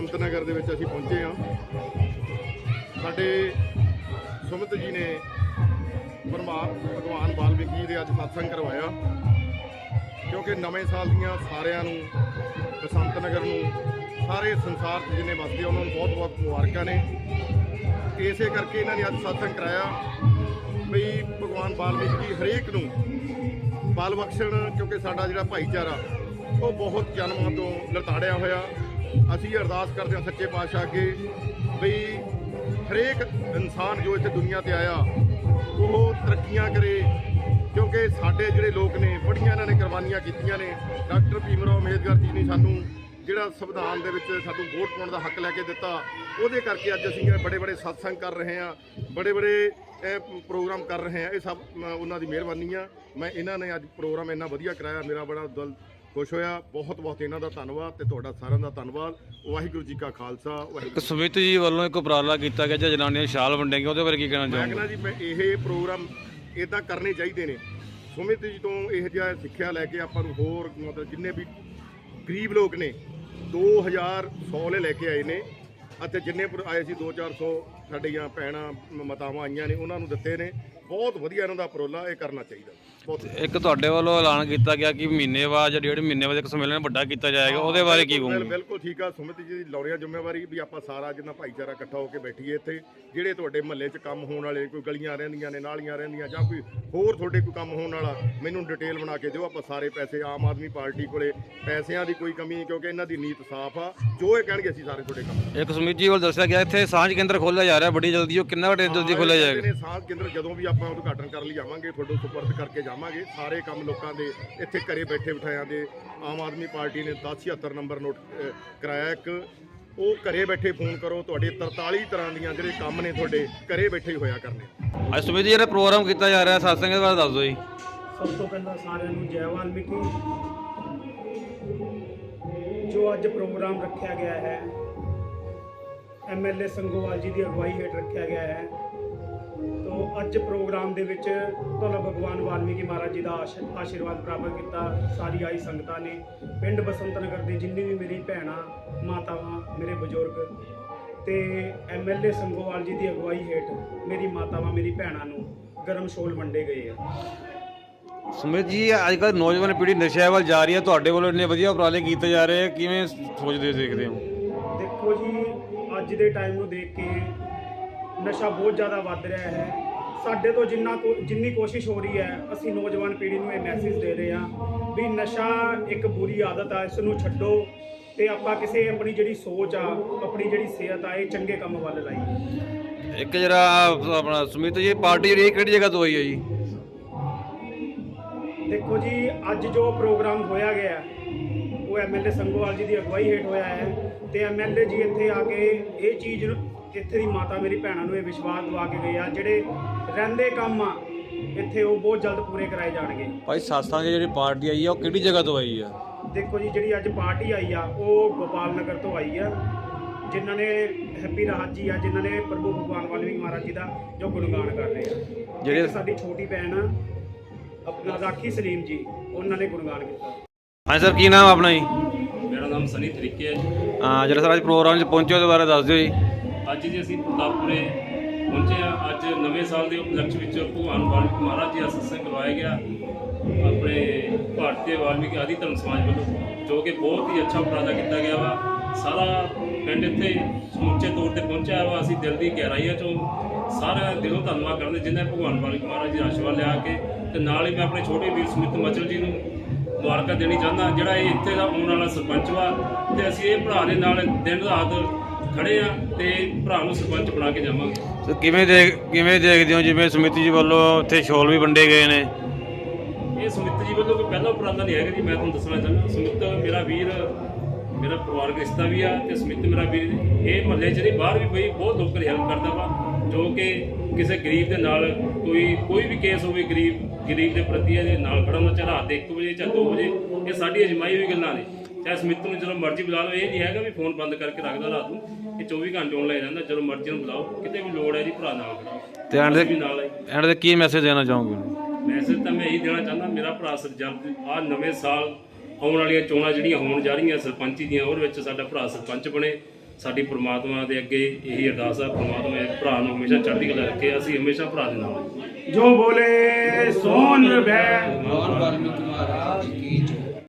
ਬਸੰਤ ਨਗਰ ਦੇ ਵਿੱਚ ਅਸੀਂ ਪਹੁੰਚੇ ਹਾਂ। ਸਾਡੇ ਸੁਮਿਤ ਜੀ ਨੇ ਪਰਮਾਤ ਭਗਵਾਨ ਵਾਲਮੀਕੀ ਦੇ ਅੱਜ ਸਤਸੰਗ ਕਰਵਾਇਆ। ਕਿਉਂਕਿ ਨਵੇਂ ਸਾਲ ਦੀਆਂ ਸਾਰਿਆਂ ਨੂੰ ਬਸੰਤ ਨਗਰ ਨੂੰ ਸਾਰੇ ਸੰਸਾਰ 'ਚ ਜਿੰਨੇ ਵਸਦੇ ਆ, ਉਹਨਾਂ ਨੂੰ ਬਹੁਤ-ਬਹੁਤ ਮੁਬਾਰਕਾਂ ਨੇ। ਇਸੇ ਕਰਕੇ ਇਹਨਾਂ ਨੇ ਅੱਜ ਸਤਸੰਗ ਕਰਾਇਆ ਵੀ ਭਗਵਾਨ ਵਾਲਮੀਕੀ ਹਰੇਕ ਨੂੰ ਬਲ ਬਖਸ਼ਣ ਕਿਉਂਕਿ ਸਾਡਾ ਜਿਹੜਾ ਭਾਈਚਾਰਾ ਉਹ ਬਹੁਤ ਜਨਮਾਂ ਤੋਂ ਲਤਾੜਿਆ ਹੋਇਆ। ਅਸੀਂ ਅਰਦਾਸ ਕਰਦੇ ਹਾਂ ਸੱਚੇ ਪਾਤਸ਼ਾਹ ਅੱਗੇ ਬਈ ਹਰੇਕ ਇਨਸਾਨ ਜੋ ਇੱਥੇ ਦੁਨੀਆ ਤੇ ਆਇਆ ਉਹ ਤਰੱਕੀਆਂ ਕਰੇ ਕਿਉਂਕਿ ਸਾਡੇ ਜਿਹੜੇ ਲੋਕ ਨੇ ਬੜੀਆਂ ਇਹਨਾਂ ਨੇ ਕੁਰਬਾਨੀਆਂ ਕੀਤੀਆਂ ਨੇ। ਡਾਕਟਰ ਭੀਮਰਾਓ ਅੰਬੇਦਕਰ ਜੀ ਨੇ ਸਾਨੂੰ ਜਿਹੜਾ ਸੰਵਿਧਾਨ ਦੇ ਵਿੱਚ ਸਾਨੂੰ ਵੋਟ ਪਾਉਣ ਦਾ ਹੱਕ ਲੈ ਕੇ ਦਿੱਤਾ ਉਹਦੇ ਕਰਕੇ ਅੱਜ ਅਸੀਂ ਬੜੇ ਬੜੇ ਸਤਸੰਗ ਕਰ ਰਹੇ ਹਾਂ ਬੜੇ ਬੜੇ ਪ੍ਰੋਗਰਾਮ ਕਰ ਰਹੇ ਹਾਂ ਇਹ ਸਭ ਅ, ਉਹਨਾਂ ਦੀ ਮਿਹਰਬਾਨੀ ਆ। ਮੈਂ ਇਹਨਾਂ ਨੇ ਅੱਜ ਪ੍ਰੋਗਰਾਮ ਇੰਨਾ ਵਧੀਆ ਕਰਾਇਆ ਮੇਰਾ ਬੜਾ ਦਿਲ ਖੁਸ਼ ਹੋਇਆ। ਬਹੁਤ ਬਹੁਤ ਇਹਨਾਂ ਦਾ ਧੰਨਵਾਦ ਤੇ ਤੁਹਾਡਾ ਸਾਰਿਆਂ ਦਾ ਧੰਨਵਾਦ। ਵਾਹਿਗੁਰੂ ਜੀ ਕਾ ਖਾਲਸਾ ਵਾਹਿਗੁਰੂ ਇੱਕ ਸਮਿਤ ਜੀ ਵੱਲੋਂ ਇੱਕ ਉਪਰਾਲਾ ਕੀਤਾ ਗਿਆ ਜਾਂ ਜਨਾਨੀਆਂ ਸ਼ਾਲ ਵੰਡੇਗੇ ਉਹਦੇ ਬਾਰੇ ਕੀ ਕਹਿਣਾ ਮੈਂ ਚਾਹੋਗੇ? ਕਹਿੰਦਾ ਜੀ ਮੈਂ ਇਹ ਪ੍ਰੋਗਰਾਮ ਇਦਾਂ ਕਰਨੇ ਚਾਹੀਦੇ ਨੇ। ਸੁਮਿਤ ਜੀ ਤੋਂ ਇਹ ਜਿਹਾ ਸਿੱਖਿਆ ਲੈ ਕੇ ਆਪਾਂ ਨੂੰ ਹੋਰ ਮਤਲਬ ਜਿੰਨੇ ਵੀ ਗਰੀਬ ਲੋਕ ਨੇ 2000 ਸੌਲੇ ਲੈ ਕੇ ਆਏ ਨੇ ਅਤੇ ਜਿੰਨੇ ਆਏ ਸੀ 2-400 ਸਾਡੀਆਂ ਭੈਣਾਂ ਮ- ਮਾਤਾਵਾਂ ਆਈਆਂ ਨੇ ਉਹਨਾਂ ਨੂੰ ਦਿੱਤੇ ਨੇ। ਬਹੁਤ ਵਧੀਆ ਇਹਨਾਂ ਦਾ ਉਪਰਾਲਾ ਇਹ ਕਰਨਾ ਚਾਹੀਦਾ। ਇੱਕ ਤੁਹਾਡੇ ਵੱਲੋਂ ਐਲਾਨ ਕੀਤਾ ਗਿਆ ਕਿ ਮਹੀਨੇ ਬਾਅਦ ਜਾਂ ਡੇਢ ਮਹੀਨੇ ਬਾਅਦ ਇੱਕ ਸੰਮੇਲਨ ਵੱਡਾ ਕੀਤਾ ਜਾਏਗਾ ਉਹਦੇ ਬਾਰੇ ਕੀ ਬਿਲਕੁਲ- ਕਹੋਗੇ? ਬਿਲਕੁਲ ਠੀਕ ਆ ਸੁਮਿਤ ਜੀ ਦੀ ਲੌਰੀਆ ਜ਼ਿੰਮੇਵਾਰੀ ਵੀ ਆਪਾਂ ਸਾਰਾ ਜਿੰਨਾ ਭਾਈਚਾਰਾ ਇਕੱਠਾ ਹੋ ਕੇ ਬੈਠੀਏ ਇੱਥੇ ਜਿਹੜੇ ਤੁਹਾਡੇ ਮਹੱਲੇ 'ਚ ਕੰਮ ਹੋਣ ਵਾਲੇ ਕੋਈ ਗਲੀਆਂ ਰਹਿੰਦੀਆਂ ਨੇ ਨਾਲੀਆਂ ਰਹਿੰਦੀਆਂ ਜਾਂ ਕੋਈ ਹੋਰ ਤੁਹਾਡੇ ਕੋਈ ਕੰਮ ਹੋਣ ਵਾਲਾ ਮੈਨੂੰ ਡਿਟੇਲ ਬਣਾ ਕੇ ਦਿਓ ਆਪਾਂ ਸਾਰੇ ਪੈਸੇ ਆਮ ਆਦਮੀ ਪਾਰਟੀ ਕੋਲੇ ਪੈਸਿਆਂ ਦੀ ਕੋਈ ਕਮੀ ਨਹੀਂ ਕਿਉਂਕਿ ਇਹਨਾਂ ਦੀ ਨੀਤ ਸਾਫ਼ ਆ ਜੋ ਇਹ ਕਹਿਣਗੇ ਅਸੀਂ ਸਾਰੇ ਤੁਹਾਡੇ ਕੰਮ ਇੱਕ ਸਮਿਤ ਜੀ ਵੱਲ ਦੱਸਿਆ ਗਿਆ ਇੱਥੇ ਸਾਂਝ ਕੇਂਦਰ ਖੋਲ੍ਹਿਆ ਜਾ ਰਿਹਾ ਬੜੀ ਜਲਦੀ ਉਹ ਕਿੰਨਾ ਵੱਡੇ ਜਲਦੀ ਖੋਲ੍ਹਿਆ ਜਾਏਗਾ? ਨੇ ਸਾਂਝ ਕੇਂਦਰ ਜਦੋਂ ਵੀ ਆਪਾਂ ਉਦਘਾਟਨ ਕਰਨ ਲਈ ਆਵਾਂਗੇ ਤੁਹਾਡੇ ਸੁਪਰਦ ਕਰਕੇ ਜਾਵਾਂਗੇ ਸਾਰੇ ਕੰਮ ਲੋਕਾਂ ਦੇ ਇੱਥੇ ਘਰੇ ਬੈਠੇ ਬਿਠਾਇਆਂ ਦੇ। ਆਮ ਆਦਮੀ ਪਾਰਟੀ ਨੇ 1076 ਨੰਬਰ ਨੋਟ ਕਰਾਇਆ ਇੱਕ। ਉਹ ਘਰੇ ਬੈਠੇ ਫੋਨ ਕਰੋ ਤੁਹਾਡੇ 43 ਤਰ੍ਹਾਂ ਦੀਆਂ ਜਿਹੜੇ ਕੰਮ ਨੇ ਤੁਹਾਡੇ ਘਰੇ ਬੈਠੇ ਹੀ ਹੋਇਆ ਕਰਨੇ। ਅੱਜ ਸਮਿਤ ਜੀ ਜਿਹੜਾ ਪ੍ਰੋਗਰਾਮ ਕੀਤਾ ਜਾ ਰਿਹਾ ਸਤਸੰਗ ਦੇ ਬਾਰੇ ਦੱਸ ਦਿਓ ਜੀ। ਸਭ ਤੋਂ ਪਹਿਲਾਂ ਸਾਰਿਆਂ ਨੂੰ ਜੈ ਵਾਲਮੀਕੀ। ਜੋ ਅੱਜ ਪ੍ਰੋਗਰਾਮ ਰੱਖਿਆ ਗਿਆ ਹੈ ਐਮਐਲਏ ਸੰਗੋਵਾਲ ਜੀ ਦੀ ਅਗਵਾਈ ਹੇਠ ਰੱਖਿਆ ਗਿਆ ਹੈ। ਤੋ ਅੱਜ ਪ੍ਰੋਗਰਾਮ ਦੇ ਵਿੱਚ ਧੰਨ ਭਗਵਾਨ ਵਾਲਮੀਕੀ ਮਹਾਰਾਜ ਜੀ ਦਾ ਆਸ਼- ਆਸ਼ੀਰਵਾਦ ਪ੍ਰਾਪਤ ਕੀਤਾ। ਸਾਰੀ ਆਈ ਸੰਗਤਾਂ ਨੇ। ਪਿੰਡ ਬਸੰਤ ਨਗਰ ਦੇ ਜਿੰਨੀ ਵੀ ਮੇਰੀ ਭੈਣਾਂ ਮਾਤਾਵਾਂ ਮੇਰੇ ਬਜ਼ੁਰਗ ਤੇ ਐਮਐਲਏ ਸੰਗੋਵਾਲ ਜੀ ਦੀ ਅਗਵਾਈ ਹੇਠ ਮੇਰੀ ਮਾਤਾਵਾਂ ਮੇਰੀ ਭੈਣਾਂ ਨੂੰ ਗਰਮ ਸ਼ੋਲ ਵੰਡੇ ਗਏ ਆ। ਸਮਿਤ ਜੀ ਅੱਜ ਕੱਲ੍ਹ ਨੌਜਵਾਨ ਪੀੜ੍ਹੀ ਨਸ਼ਿਆਂ ਵੱਲ ਜਾ ਰਹੀ ਹੈ। ਤੁਹਾਡੇ ਵੱਲੋਂ ਇੰਨੇ ਵਧੀਆ ਉਪਰਾਲੇ ਕੀਤੇ ਜਾ ਰਹੇ ਕਿਵੇਂ ਸੋਚਦੇ ਦੇਖਦੇ ਹੋ? ਦੇਖੋ ਜੀ ਅੱਜ ਦੇ ਟਾਈਮ ਨੂੰ ਦੇਖ ਕੇ ਨਸ਼ਾ ਬਹੁਤ ਜ਼ਿਆਦਾ ਵੱਧ ਰਿਹਾ ਹੈ। ਸਾਡੇ ਤੋਂ ਜਿੰਨਾ ਜਿੰਨੀ ਕੋਸ਼ਿਸ਼ ਹੋ ਰਹੀ ਹੈ ਅਸੀਂ ਨੌਜਵਾਨ ਪੀੜ੍ਹੀ ਨੂੰ ਇਹ ਮੈਸੇਜ ਦੇ ਰਹੇ ਹਾਂ ਵੀ ਨਸ਼ਾ ਇੱਕ ਬੁਰੀ ਆਦਤ ਆ ਇਸ ਨੂੰ ਛੱਡੋ ਤੇ ਆਪਾਂ ਕਿਸੇ ਆਪਣੀ ਜਿਹੜੀ ਸੋਚ ਆ ਆਪਣੀ ਜਿਹੜੀ ਸਿਹਤ ਆ ਇਹ ਚੰਗੇ ਕੰਮ ਵੱਲ ਲਾਈਏ। ਇੱਕ ਜਿਹੜਾ ਆਪਣਾ ਸਮਿਤ ਜੀ ਪਾਰਟੀ ਜਿਹੜੀ ਕਿਹੜੀ ਜਗ੍ਹਾ ਤੋਂ ਆਈ ਹੈ ਜੀ? ਦੇਖੋ ਜੀ ਅੱਜ ਜੋ ਪ੍ਰੋਗਰਾਮ ਹੋਇਆ ਗਿਆ ਉਹ ਐਮਐਲਏ ਸੰਗੋਵਾਲ ਜੀ ਦੀ ਅਗਵਾਈ ਹੇਠ ਹੋਇਆ ਹੈ ਤੇ ਐਮਐਲਏ ਜੀ ਇੱਥੇ ਆ ਕੇ ਇਹ ਚੀਜ਼ ਇੱਥੇ ਦੀ ਮਾਤਾ ਮੇਰੀ ਭੈਣਾਂ ਨੂੰ ਇਹ ਵਿਸ਼ਵਾਸ ਦਵਾ ਕੇ ਗਏ ਆ ਜਿਹੜੇ ਰਹਿੰਦੇ ਕੰਮ ਆ ਇੱਥੇ ਉਹ ਬਹੁਤ ਜਲਦ ਪੂਰੇ ਕਰਾਏ ਜਾਣਗੇ। ਭਾਈ ਸਾਸਾਂ ਦੀ ਜਿਹੜੀ ਪਾਰਟੀ ਆਈ ਹੈ ਉਹ ਕਿਹੜੀ ਜਗ੍ਹਾ ਤੋਂ ਆਈ ਹੈ ਦੇਖੋ ਜੀ ਜਿਹੜੀ ਅੱਜ ਪਾਰਟੀ ਆਈ ਆ ਉਹ ਗੋਪਾਲ ਨਗਰ ਤੋਂ ਆਈ ਆ ਜਿਨ੍ਹਾਂ ਨੇ ਹੈਪੀ ਰਾਹਤ ਜੀ ਆ ਜਿਨ੍ਹਾਂ ਨੇ ਪ੍ਰਭੂ ਭਗਵਾਨ ਵਾਲਮੀਕ ਮਹਾਰਾਜ ਜੀ ਦਾ ਜੋ ਗੁਣਗਾਨ ਕਰ ਰਹੇ ਆ। ਜਿਹੜੇ- ਸਾਡੀ ਛੋਟੀ ਭੈਣ ਆ, ਆਪਣਾ ਰਾਖੀ ਸਲੀਮ ਜੀ ਉਹਨਾਂ ਨੇ ਗੁਣਗਾਨ ਕੀਤਾ। ਹਾਂਜੀ ਸਰ ਕੀ ਨਾਮ ਆਪਣਾ ਜੀ? ਮੇਰਾ ਨਾਮ ਸਨੀ ਤਰੀਕੇ ਹੈ ਜੀ। ਹਾਂ ਜਿਹੜਾ ਸਰ ਅੱਜ ਪ੍ਰੋਗਰਾਮ 'ਚ ਪਹੁੰਚੇ ਉਹਦੇ ਬਾਰੇ ਦੱਸ ਦਿਓ ਜੀ। ਅੱਜ ਜੀ ਅਸੀਂ ਪ੍ਰਤਾਪਪੁਰੇ ਪਹੁੰਚੇ ਹਾਂ, ਅੱਜ ਨਵੇਂ ਸਾਲ ਦੇ ਉਪਲਕਸ਼ ਵਿੱਚ ਭਗਵਾਨ ਵਾਲਮੀਕ ਮਹਾਰਾਜ ਜੀ ਦਾ ਸਤਸੰਗ ਕਰਵਾਇਆ ਗਿਆ। ਆਪਣੇ ਭਾਰਤੀ ਵਾਲਮੀਕੀ ਆਦਿ ਧਰਮ ਸਮਾਜ ਵੱਲੋਂ, ਜੋ ਕਿ ਬਹੁਤ ਹੀ ਅੱਛਾ ਉਪਰਾਲਾ ਕੀਤਾ ਗਿਆ ਵਾ। ਸਾਰਾ ਪਿੰਡ ਇੱਥੇ ਸਮੁੱਚੇ ਤੌਰ ਤੇ ਪਹੁੰਚਿਆ ਵਾ। ਅਸੀਂ ਦਿਲ ਦੀ ਗਹਿਰਾਈਆਂ ਚੋਂ ਸਾਰਾ ਦਿਲੋਂ ਧੰਨਵਾਦ ਕਰਦੇ ਜਿਨ੍ਹਾਂ ਨੇ ਭਗਵਾਨ ਵਾਲਮੀਕ ਮਹਾਰਾਜ ਜੀ ਦਾ ਆਸ਼ੀਰਵਾਦ ਲਿਆ ਕੇ ਤੇ ਨਾਲ ਹੀ ਮੈਂ ਆਪਣੇ ਛੋਟੇ ਵੀਰ ਸੁਮਿਤ ਮਚਲ ਜੀ ਨੂੰ ਮੁਬਾਰਕਾਂ ਦੇਣੀ ਚਾਹੁੰਦਾ ਜਿਹੜਾ ਇਹ ਇੱਥੇ ਦਾ ਆਉਣ ਵਾਲਾ ਸਰਪੰਚ ਵਾ। ਤੇ ਅਸੀਂ ਇਹ ਭਰਾ ਦੇ ਨਾਲ ਦਿਨ ਰਾਤ ਖੜੇ ਆ ਤੇ ਭਰਾ ਨੂੰ ਸਰਪੰਚ ਬਣਾ ਕੇ ਜਾਵਾਂਗੇ। ਕਿਵੇਂ ਦੇਖ ਕਿਵੇਂ ਦੇਖਦੇ ਹੋ ਜਿਵੇਂ ਸਮਿਤੀ ਜੀ ਵੱਲੋਂ ਇੱਥੇ ਸ਼ੋਲ ਵੀ ਵੰਡੇ ਗਏ ਨੇ? ਇਹ ਸੁਮਿਤ ਜੀ ਵੱਲੋਂ ਕੋਈ ਪਹਿਲਾ ਉਪਰਾਲਾ ਨਹੀਂ ਹੈਗਾ ਜੀ ਮੈਂ ਤੁਹਾਨੂੰ ਦੱਸਣਾ ਚਾਹੁੰਦਾ। ਸੁਮਿਤ ਮੇਰਾ ਵੀਰ ਮੇਰਾ ਪਰਿਵਾਰਕ ਰਿਸ਼ਤਾ ਵੀ ਆ ਤੇ ਸੁਮਿਤ ਮੇਰਾ ਵੀਰ ਇਹ ਮਹੱਲੇ 'ਚ ਨਹੀਂ ਬਾਹਰ ਵੀ ਬਈ ਬਹੁਤ ਲੋਕਾਂ ਦੀ ਹੈਲਪ ਕਰਦਾ ਵਾ ਜੋ ਕਿ ਕਿਸੇ ਗਰੀਬ ਦੇ ਨਾਲ ਕੋਈ ਕੋਈ ਵੀ ਕੇਸ ਹੋਵੇ ਗਰੀਬ ਗਰੀਬ ਦੇ ਪ੍ਰਤੀ ਇਹਦੇ ਨਾਲ ਖੜਾ ਹੁੰਦਾ ਚਾਹੇ ਰਾਤ ਦੇ 1 ਵਜੇ ਚਾਹੇ 2 ਵਜੇ ਇਹ ਸਾਡੀ ਅਜਮਾਈ ਹੋਈ ਗੱਲਾਂ ਨੇ। ਚਾਹੇ ਸਮਿਤ ਨੂੰ ਜਦੋਂ ਮਰਜ਼ੀ ਬੁਲਾ ਲਓ ਇਹ ਨਹੀਂ ਹੈਗਾ ਵੀ ਫੋਨ ਬੰਦ ਕਰਕੇ ਰੱਖਦਾ ਰਾਤ ਨੂੰ। ਇਹ 24 ਘੰਟੇ ਆਨਲਾਈਨ ਰਹਿੰਦਾ ਜਦੋਂ ਮਰਜ਼ੀ ਨੂੰ ਬੁਲਾਓ। ਕਿਤੇ ਵੀ ਲੋੜ ਹੈ ਜੀ ਭਰਾ ਨਾਲ ਖੜਾ ਤੇ ਐਂਡ ਦੇ ਨਾਲ ਹੈ ਐਂਡ ਦੇ ਕੀ ਮੈਸੇਜ ਦੇਣਾ ਚਾਹੋਗੇ? ਮੈਸੇਜ ਤਾਂ ਮੈਂ ਇਹੀ ਦੇਣਾ ਚਾਹੁੰਦਾ ਮੇਰਾ ਭਰਾ ਸਰਜੰਦ ਆ ਨਵੇਂ ਸਾਲ ਆਉਣ ਵਾਲੀਆਂ ਚੋਣਾਂ ਜਿਹੜੀਆਂ ਹੋਣ ਜਾ ਰਹੀਆਂ ਸਰਪੰਚੀ ਦੀਆਂ ਉਹਦੇ ਵਿੱਚ ਸਾਡਾ ਭਰਾ ਸਰਪੰਚ ਬਣੇ। ਸਾਡੀ ਪ੍ਰਮਾਤਮਾ ਦੇ ਅੱਗੇ ਇਹੀ ਅਰਦਾਸ ਆ ਪ੍ਰਮਾਤਮਾ ਇਹ ਭਰਾ ਨੂੰ ਹਮੇਸ਼ਾ ਚੜ੍ਹਦੀ ਕਲਾ ਰੱਖੇ ਅਸੀਂ ਹਮੇਸ਼ਾ ਭਰਾ ਦੇ ਨਾਲ ਹਾਂ। ਜੋ ਬੋਲੇ ਸੋਨ ਰਵੈ ਭਗਵਾਨ ਵਾਲਮੀਕੀ ਮਹਾਰਾਜ